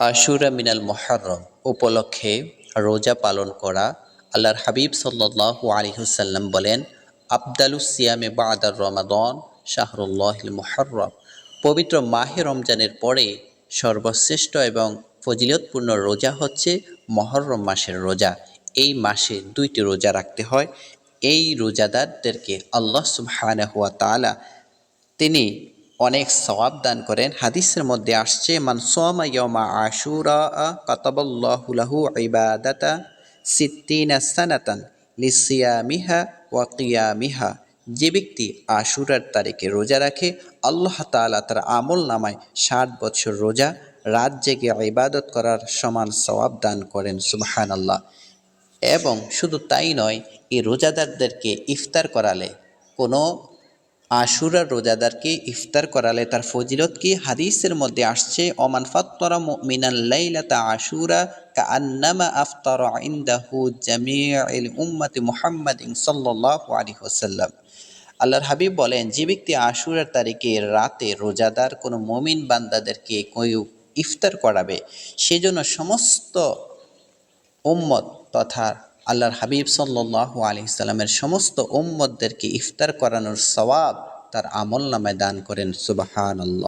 আশুরা মিনাল মোহরম উপলক্ষে রোজা পালন করা আল্লাহর হাবিব সাল্লাহ আলিহুসাল্লাম বলেন আবদালুস সিয়ামে বাদার রমাদন শাহরুল্লাহিল মোহরম পবিত্র মাহে রমজানের পরে সর্বশ্রেষ্ঠ এবং ফজিলতপূর্ণ রোজা হচ্ছে মহরম মাসের রোজা। এই মাসে দুইটি রোজা রাখতে হয়। এই রোজাদারদেরকে আল্লাহ সুবহানাহু ওয়া তাআলা তিনি অনেক সওয়াব দান করেন। হাদিসের মধ্যে আসছে, মান যে ব্যক্তি আশুরার তারিখে রোজা রাখে, আল্লাহ তাআলা তার আমল নামায় ষাট বছর রোজা, রাত জেগে ইবাদত করার সমান সওয়াব দান করেন সুবাহান আল্লাহ এবং শুধু তাই নয়, এই রোজাদারদেরকে ইফতার করালে কোনো আশুরার রোজাদারকে ইফতার করালে তার ফজিলত কি? হাদিসের মধ্যে আসছে, ওমান ফাত্তরা মিনাল লাইলাতা আশুরা কা আন্নামা আফতার ইনদাহু জামিউল উম্মতি মুহাম্মাদিন সাল্লাল্লাহু আলাইহি ওয়াসাল্লাম। আল্লাহর হাবিব বলেন, যে ব্যক্তি আশুরার তারিখে রাতে রোজাদার কোনো মমিন বান্দাদেরকে কেউ ইফতার করাবে, সেজন্য সমস্ত উম্মত তথা আল্লাহর হাবিব সাল্লাহ আলি সমস্ত ওম্মদদেরকে ইফতার করানোর সবাব তার আমল নামায় দান করেন, সুবহানাল্লাহ।